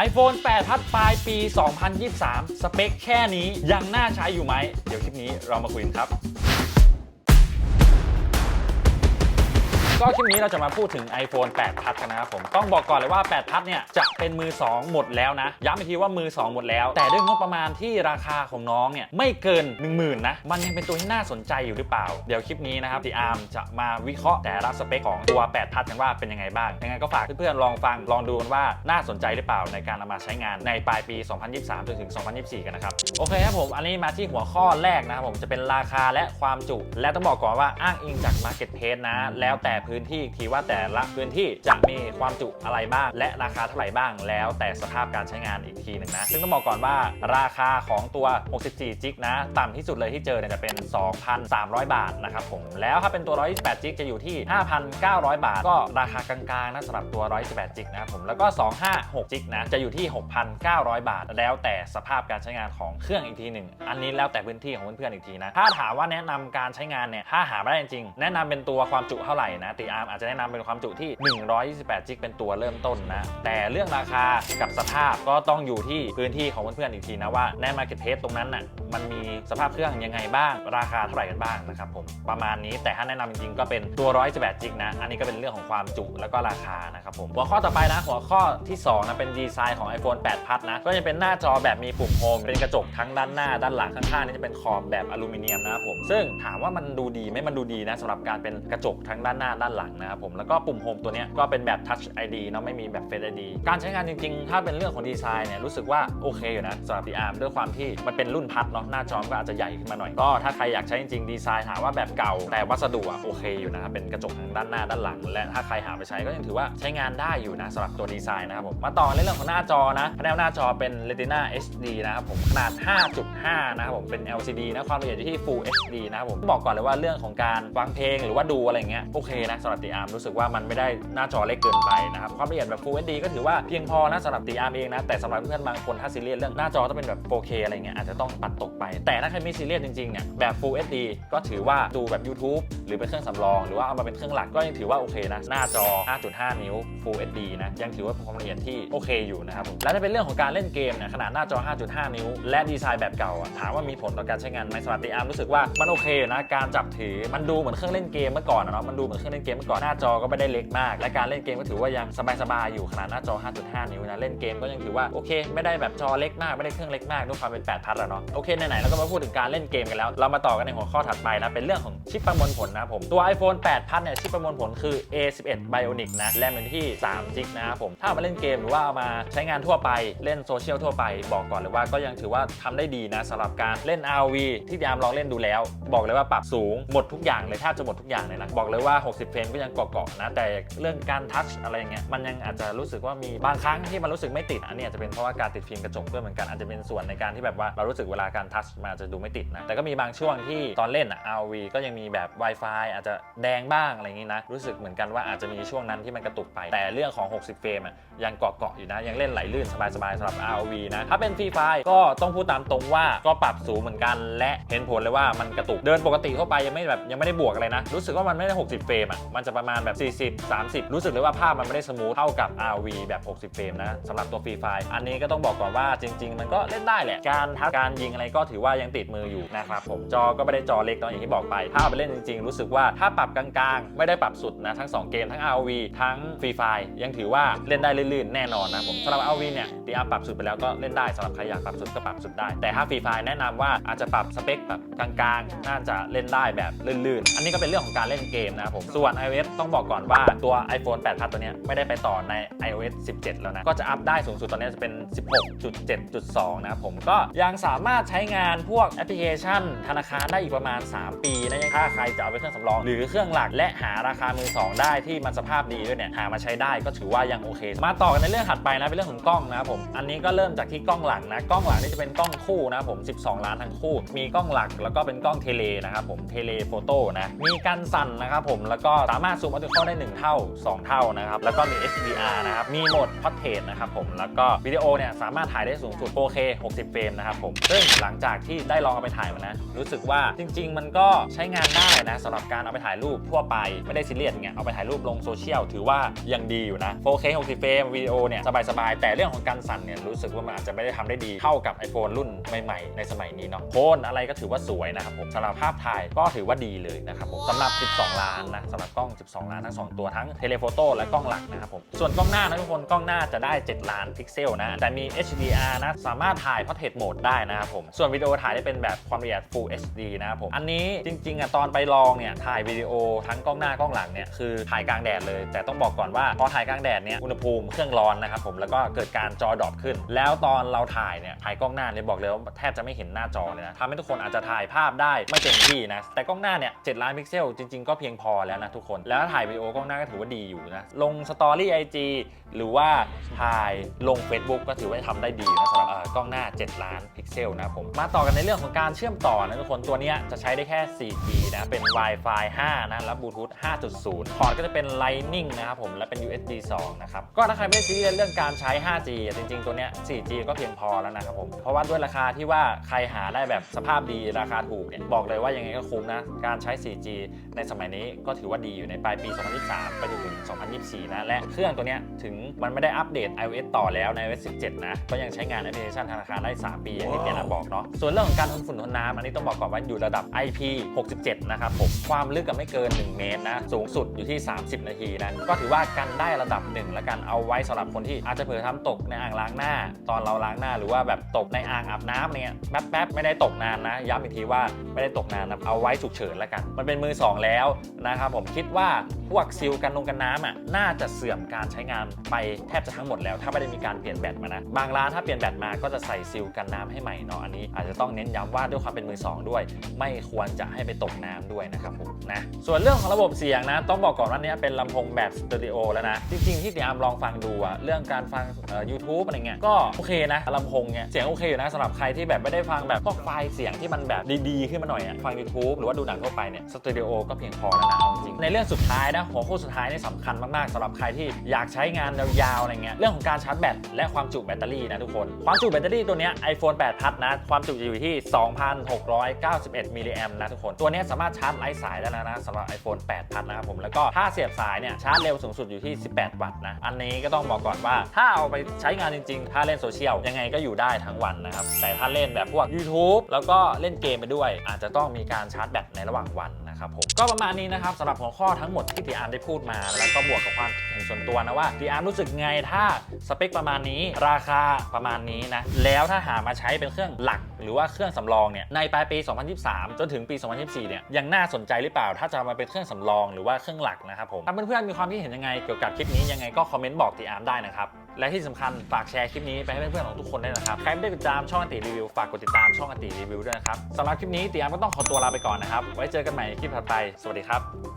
iPhone 8 พัดปลายปี 2023 สเปคแค่นี้ยังน่าใช้อยู่ไหม เดี๋ยวคลิปนี้เรามาคุยกันครับ ก็คลิปนี้เราจะมาพูดถึง iPhone 8 พัดกันนะครับผม ต้องบอกก่อนเลยว่า 8 พัดเนี่ยจะเป็นมือ 2 หมดแล้วนะ ย้ำอีกทีว่ามือ 2 หมดแล้ว แต่ด้วยงบประมาณที่ราคาของน้องเนี่ยไม่เกิน 10,000นะ มันยังเป็นตัวที่น่าสนใจอยู่หรือเปล่า เดี๋ยวคลิปนี้นะครับทีอาร์มจะมาวิเคราะห์แต่ละสเปคของตัว 8 พัดกันว่าเป็นยังไงบ้าง ยังไงก็ฝากเพื่อนๆลองฟังลองดูกันว่าน่าสนใจหรือเปล่าในการนำมาใช้งานในปลายปี 2023 จนถึง 2024 กันนะครับ โอเคครับผม อันนี้มาที่หัวข้อแรกนะครับผมจะเป็นราคาและความจุ และต้องบอกก่อนว่าอ้างอิงจาก Marketplace นะ แล้วแต่พืื้นที่อีกทีว่าแต่ละพื้นที่จะมีความจุอะไรบ้าง และราคาเท่าไหร่บ้าง แล้วแต่สภาพการใช้งานอีกทีหนึ่งนะ ซึ่งต้องบอกก่อนว่าราคาของตัว 64 จิกนะ ต่ำที่สุดเลยที่เจอเนี่ยจะเป็น 2,300 บาทนะครับผม แล้วถ้าเป็นตัว 128 จิกจะอยู่ที่ 5,900 บาท ก็ราคากลางๆนะสำหรับตัว 128 จิกนะครับผม แล้วก็ 256 จิกนะจะอยู่ที่ 6,900 บาท แล้วแต่สภาพการใช้งานของเครื่องอีกทีหนึ่ง อันนี้แล้วแต่พื้นที่ของเพื่อนๆอีกทีนะ ถ้าถามว่าแนะนำการใช้งานเนี่ย ถ้าหาไม่ได้จริง แนะนำเป็นตัวความจุเท่าไหร่นะตีอาร์มอาจจะแนะนำเป็นความจุที่ 128จิกเป็นตัวเริ่มต้นนะ แต่เรื่องราคากับสภาพก็ต้องอยู่ที่พื้นที่ของเพื่อนๆอีกทีนะว่าใน Market Place ตรงนั้นน่ะมันมีสภาพเครื่องยังไงบ้าง ราคาเท่าไหร่กันบ้างนะครับผมประมาณนี้แต่ถ้าแนะนำจริงๆ ก็เป็นตัว128จิกนะ อันนี้ก็เป็นเรื่องของความจุแล้วก็ราคานะครับผมหัวข้อต่อไปนะหัวข้อที่2นะเป็นดีไซน์ของ iPhone 8พัดนะก็จะเป็นหน้าจอแบบมีปุ่มโฮมเป็นกระจกทั้งด้านหน้าด้านหลังข้างๆนี่จะเป็นขอบแบบอลูมิเนียมนะครับผมซึ่งถามว่ามันดูดีไหมมันดูดีนะสำหรับการเป็นกระจกทั้งด้านหน้าด้านหลังนะครับผมแล้วก็ปุ่มโฮมตัวนี้ก็เป็นแบบ Touch ID เนาะไม่มีแบบ Face ID การใช้งานจริงๆ ถ้าเป็นเรื่องของดีไซน์เนี่ยรู้สึกว่าโอเคอยู่นะสำหรับ d ีอาร์ด้วยความที่มันเป็นรุ่นพัดเนาะหน้าจอมนก็อาจจะใหญ่ขึ้นมาหน่อยก็ถ้าใครอยากใช้จริงๆดีไซน์หาว่าแบบเก่าแต่วัสดุอะโอเคอยู่นะครับเป็นกระจกทางด้านหน้าด้านหลัง และถ้าใครหาไปใช้ก็ยังถือว่าใช้งานได้อยู่นะสำหรับตัวดีไซน์นะครับผมมาต่อในเรื่องของหน้าจอนะแผงหน้าจอเป็น Retina HD นะครับผมขนาด 5.5 นะครับผมเป็น LCD นะความละเอียดอยู่ที่ Full HD นะครับผมบอกก่อนเลยว่าเรื่องของการฟังเพลงหรือว่าดูอะไรเงี้ยโอเคนะสำหรับตีอาร์มรู้สึกว่ามันไม่ได้หน้าจอเล็กเกินไปนะครับความละเอียดแบบ Full HD ก็ถือว่าเพียงพอนะสำหรับตีอาร์มเองนะแต่สำหรับเพื่อนบางคนถ้าซีเรียสเรื่องหน้าจอต้องเป็นแบบ 4K อะไรเงี้ยอาจจะต้องปัดตกไป แต่ถ้าใครไม่ซีเรียสจริงๆเนี่ยแบบ Full HD ก็ถือว่าดูแบบ YouTube หรือเป็นเครื่องสำรอง หรือว่าเอามาเป็นเครื่องหลักก็ยังถือว่าโอเคนะหน้าจอ 5.5 นิ้ว Full HD นะยังถือว่าเป็นความละเอียดที่โอเคอยู่นะครับผมและถ้าเป็นเรื่องของการเล่นเกมเนี่ยขนาดหน้าจอ 5.5 นิ้ว และดีไซน์แบบเก่าอะถามว่ามีผลต่อการใช้งานไหมสำหรับตีอาร์มรู้สึกว่ามันโอเคนะการจับถือมันดูเหมือนเครื่องเล่นเกมเมื่อก่อนอะเนาะมันดูเหมือนเครื่องเล่นเกมเมื่อก่อนหน้าจอก็ไม่ได้เล็กมาก และการเล่นเกมก็ถือว่ายังสบายๆอยู่ขนาดหน้าจอ 5.5 นิ้วนะเล่นเกมก็ยังถือว่าโอเค ไม่ได้แบบจอเล็กมากไม่ได้เครื่องเล็กมากด้วยความเป็น 8 พัดอะเนาะโอเคไหนๆเราก็มาพูดถึงการเล่นเกมกันแล้ว เรามาต่อกันในหัวข้อถัดไปนะเป็นเรื่องของชิปประมวลผลนะผมตัว iPhone 8 พัดเนี่ยชิปประมวลผลคือ A11 Bionic นะแรมอยู่ที่3จิกนะครับผมถ้ามาเล่นเกมหรือว่าเอามาใช้งานทั่วไปเล่นโซเชียลทั่วไปบอกก่อนเลยว่าก็ยังถือว่าทำได้ดีนะสำหรับการเล่น RV ที่ยามลองเล่นดูแล้ว บอกเลยว่าปรับสูงหมดทุกอย่างเลยแทบจะหมดทุกอย่างเลยนะบอกเลยว่า60เฟรมก็ยังเกาะๆนะ แต่เรื่องการทัชอะไรเงี้ยมันยังอาจจะรู้สึกว่ามีบางครั้งที่มันรู้สึกไม่ติด อันนี้อาจจะเป็นเพราะว่าการติดฟิล์มกระจกด้วยเหมือนกันอาจจะเป็นส่วนในการที่แบบว่าเรารู้สึกเวลาการทัชมาจะดูไม่ติดนะแต่ก็มีบางช่วงที่ตอนเล่นอะ RV ก็ยังมีแบบ Wi-Fi อาจจะแดงบ้างอะไรอย่างงี้นะรู้สึกเหมือนกันว่าอาจจะมีช่วงนั้นที่มันกระตุกไป แต่เรื่องของ 60 เฟรมอะยังเกาะๆอยู่นะยังเล่นไหลลื่นสบายๆสำหรับ RV นะถ้าเป็นฟรีไฟก็ต้องพูดตามตรงว่าก็ปรับสูงเหมือนกัน และเห็นผลเลยว่ามันกระตุกเดินปกติเข้าไปยังไม่แบบยังไม่ได้บวกอะไรนะ รู้สึกว่ามันไม่ได้ 60 เฟรมอะมันจะประมาณแบบ 40 30 รู้สึกเลยว่าภาพมันไม่ได้สมูทเท่ากับ RV แบบ 60 เฟรมนะสำหรับตัวฟรีไฟอันนี้ก็ต้องบอกก่อนว่าจริง ๆ มันก็เล่นได้แหละ การทักการยิงอะไรก็ถือว่ายังติดมืออยู่นะครับผมจอก็ไม่ได้จอเล็กเนอย่างที่บอกไป ถ้าเอาไปเล่นจริง ๆ รู้สึกว่าถ้าปรับกลางๆ ไม่ได้ปรับสุดนะทั้งสองเกมทั้ง RV ทั้งฟรีไฟยังถือว่าเล่นได้ลื่นๆแน่นอนนะผมสำหรับ RV เนี่ยตีอาปรับสุดไปแล้วก็เล่นได้สำหรับใครอยากปรับสุดก็ปรับสุดได้ แต่ถ้าฟรีไฟแนะนำว่าอาจจะปรับสเปคแบบกลางๆ น่าจะเล่นได้แบบลื่นๆ อันนี้ก็เป็นเรื่องของการเล่นเกมนะผมส่วน iOS ต้องบอกก่อนว่าตัว iPhone 8พัดตัวนี้ไม่ได้ไปต่อใน iOS 17 แล้วนะ ก็จะอัพได้สูงสุดตอนนี้จะเป็น 16.7.2 นะผมก็ยังสามารถใช้งานพวกแอปพลิเคชัน ธนาคารได้อีกประมาณ 3 ปีนะยังถ้าใครจะเอาไปเครื่องสำรอง หรือเครื่องหลักและหาราคามือ2ได้ที่มันสภาพดีด้วยเนี่ยหามาใช้ได้ก็ถือว่ายังโอเค มาต่อกันในเรื่องถัดไปนะเป็นเรื่องของกล้องนะผมอันนี้ก็เริ่มจากที่กล้องหลังนะกล้องหลังนี่จะเป็นกล้องคู่นะผม 12 ล้านทั้งคู่ มีกล้องหลักแล้วก็เป็นกล้องเทเลนะครับผมเทเลโฟโต้นะมีกันสั่นนะครับผมแล้วก็สามารถซูมอัลติโคได้ 1 เท่า 2 เท่านะครับ แล้วก็มี HDR นะครับ มีโหมดพอดเทสนะครับผม แล้วก็วิดีโอเนี่ยสามารถถ่ายได้สูงสุด 4K 60 เฟรมนะครับผม ซึ่งหลังจากที่ได้ลองเอาไปถ่ายมานะ รู้สึกว่าจริง ๆ มันก็ใช้งานได้นะสำหรับการเอาไปถ่ายรูปทั่วไป ไม่ได้ซีเรียสไงเอาไปถ่ายรูปลงโซเชียลถือว่ายังดีอยู่นะ 4K 60 เฟรมวิดีโอเนี่ยสบายๆ แต่เรื่องของการสั่นเนี่ยรู้สึกว่ามันอาจจะไม่ได้ทำได้ดีเท่ากับ iPhone รุ่นใหม่ๆ ในสมัยนี้เนาะโทนอะไรก็ถือว่าสวยนะครับผมสำหรับภาพถ่ายก็ถือว่าดีเลยนะครับผมสำหรับ 12 ล้านนะสำหรับกล้อง 12 ล้านทั้ง 2 ตัวทั้งเทเลโฟโต้และกล้องหลักนะครับผมส่วนกล้องหน้านะทุกคนกล้องหน้าจะได้ 7 ล้านพิกเซลนะแต่มี HDR นะสามารถถ่ายพอร์เทรตโหมดได้นะครับผมส่วนวิดีโอถ่ายได้เป็นแบบความละเอียด Full HD นะครับผมอันนี้จริงๆอะตอนไปลองเนี่ยถ่ายวิดีโอทั้งกล้องหน้ากล้องหลังเนี่ยคือถ่ายกลางแดดเลย แต่ต้องบอกก่อนว่าพอถ่ายกลางแดดเนี่ยอุณหภูมิเครื่องร้อนนะครับผมแล้วก็เกิดการจอดรอปขึ้น แล้วตอนเราถ่ายเนี่ยถ่ายกล้องหน้าเนี่ยบอกเลยว่าแทบจะไม่เห็นหน้าจอเลยนะทำให้ทุกคนอาจจะถ่ายภาพได้ไม่เต็มที่นะแต่กล้องหน้าเนี่ย7ล้านพิกเซลจริงๆก็เพียงพอแล้วนะทุกคน แล้วถ่ายวิดีโอกล้องหน้าก็ถือว่าดีอยู่นะ ลงสตอรี่ไอจีหรือว่าถ่ายลง Facebook ก็ถือว่าทำได้ดีนะสำหรับเอ่อกล้องหน้า 7 ล้านพิกเซลนะผม มาต่อกันในเรื่องของการเชื่อมต่อนะทุกคนตัวนี้จะใช้ได้แค่ 4G นะเป็น Wi-Fi 5 นะ และบลูทูธ5.0 พอร์ตก็จะเป็น Lightning นะครับผมและเป็น USB 2 นะครับ ก็ถ้าใครไม่ซีเรียสเรื่องการใช้ 5G จริง ๆ ตัวเนี้ย 4G ก็เพียงพอแล้วนะครับผม เพราะว่าด้วยราคาที่ว่าใครหาได้แบบสภาพดีราคาถูกเนี่ยบอกเลยว่ายังไงก็คุ้มนะ การใช้ 4G ในสมัยนี้ก็ถือว่าดีอยู่ในปลายปี 2023 ไปจนถึง 2024 นะ และเครื่องตัวเนี้ย ถึงมันไม่ได้อัปเดต iOS ต่อแล้วใน iOS 17 นะ ก็ยังใช้งานแอปพลิเคชันธนาคารได้ 3 ปีอย่างที่เปียนะบอกเนาะส่วนเรื่องของการทนฝุ่นทนน้ำอันนี้ต้องบอกก่อนว่าอยู่ระดับ IP 67 นะครับผมความลึกก็ไม่เกิน 1 เมตรนะ สูงสุดอยู่ที่ 30 นาทีนะ ก็ถือว่ากันได้ระดับหนึ่งแล้วกันเอาไว้สำหรับคนที่อาจจะเผลอทำตกในอ่างล้างหน้า ตอนเราล้างหน้าหรือว่าแบบตกในอ่างอาบน้ำเนี่ยแป๊บๆไม่ได้ตกนานนะย้ำอีกทีว่าไม่ได้ตกนานนะเอาไว้ฉุกเฉินแล้วกัน มันเป็นมือสองแล้วนะครับผมคิดว่าพวกซิลกันลงกันน้ำอะน่าจะเสื่อมการใช้งานไปแทบจะทั้งหมดแล้ว ถ้าไม่ได้มีการเปลี่ยนแบตมานะ บางร้านถ้าเปลี่ยนแบตมาก็จะใส่ซิลกันน้ำให้ใหม่เนาะอันนี้อาจจะต้องเน้นย้ำว่าด้วยความเป็นมือสองด้วย ไม่ควรจะให้ไปตกน้ำด้วยนะครับผมนะส่วนเรื่องของระบบเสียงนะ ต้องบอกก่อนว่านี้เป็นลำโพงแบบสเตอริโอแล้วนะ จริง ๆ ที่ติอามลองฟังดูอะเรื่องการฟังยูทูบอะไรเงี้ยก็โอเคนะลำโพงเนี่ยเสียงโอเคอยู่นะสำหรับใครที่แบบไม่ได้ฟังแบบพวกไฟล์เสียงที่มันแบบดีๆขึ้นมาหน่อยอะฟัง YouTube หรือว่าดูหนังทั่วไปเนี่ยสเตอริโอก็เพียงพอแล้วนะเอาจริงในเรื่องสุดท้ายนะหัวข้อสุดท้ายนี่สำคัญมากๆสำหรับใครที่อยากใช้งานยาวๆอะไรเงี้ยเรื่องของการชาร์จแบตและความจุแบตเตอรี่นะทุกคน ความจุแบตเตอรี่ตัวเนี้ย iPhone 8 Plus นะ ความจุจะอยู่ที่ 2,691มิลลิแอมป์นะทุกคน ตัวนี้สามารถชาร์จไร้สายได้แล้วนะสำหรับ iPhone 8 Plus นะครับผม แล้วก็ถ้าเสียบสายเนี่ยชาร์จเร็วสูงสุดอยู่ที่ 18 วัตต์นะ อันนี้ก็ต้องบอกก่อนว่า ถ้าเอาไปใช้งานจริงๆ ถ้าเล่นโซเชียลยังไงก็อยู่ได้ทั้งวันนะครับ แต่ถ้าเล่นแบบพวก YouTube แล้วก็เล่นเกมไปด้วย อาจจะต้องมีการชาร์จแบตในระหว่างวัน นะครับผมก็ประมาณนี้นะครับสำหรับหัวข้อทั้งหมดที่ตีอาร์ได้พูดมา แล้วก็บวกกับความเห็นส่วนตัวนะว่าตีอาร์รู้สึกไงถ้าสเปคประมาณนี้ ราคาประมาณนี้นะแล้วถ้าหามาใช้เป็นเครื่องหลัก หรือว่าเครื่องสำรองเนี่ยในปลายปี 2023 จนถึงปี 2024 เนี่ยยังน่าสนใจหรือเปล่า ถ้าจะมาเป็นเครื่องสำรองหรือว่าเครื่องหลักนะครับผมถ้าเพื่อนๆมีความคิดเห็นยังไงเกี่ยวกับคลิปนี้ยังไงก็คอมเมนต์บอกตีอาร์ได้นะครับ และที่สำคัญฝากแชร์คลิปนี้ไปให้เพื่อนๆของทุกคนด้วยนะครับ ใครไม่ได้ติดตามช่องอติรีวิวฝากกดติดตามช่องอติรีวิวด้วยนะครับสำหรับคลิปนี้ติอาร์มก็ต้องขอตัวลาไปก่อนนะครับ ไว้เจอกันใหม่ในคลิปถัดไป สวัสดีครับ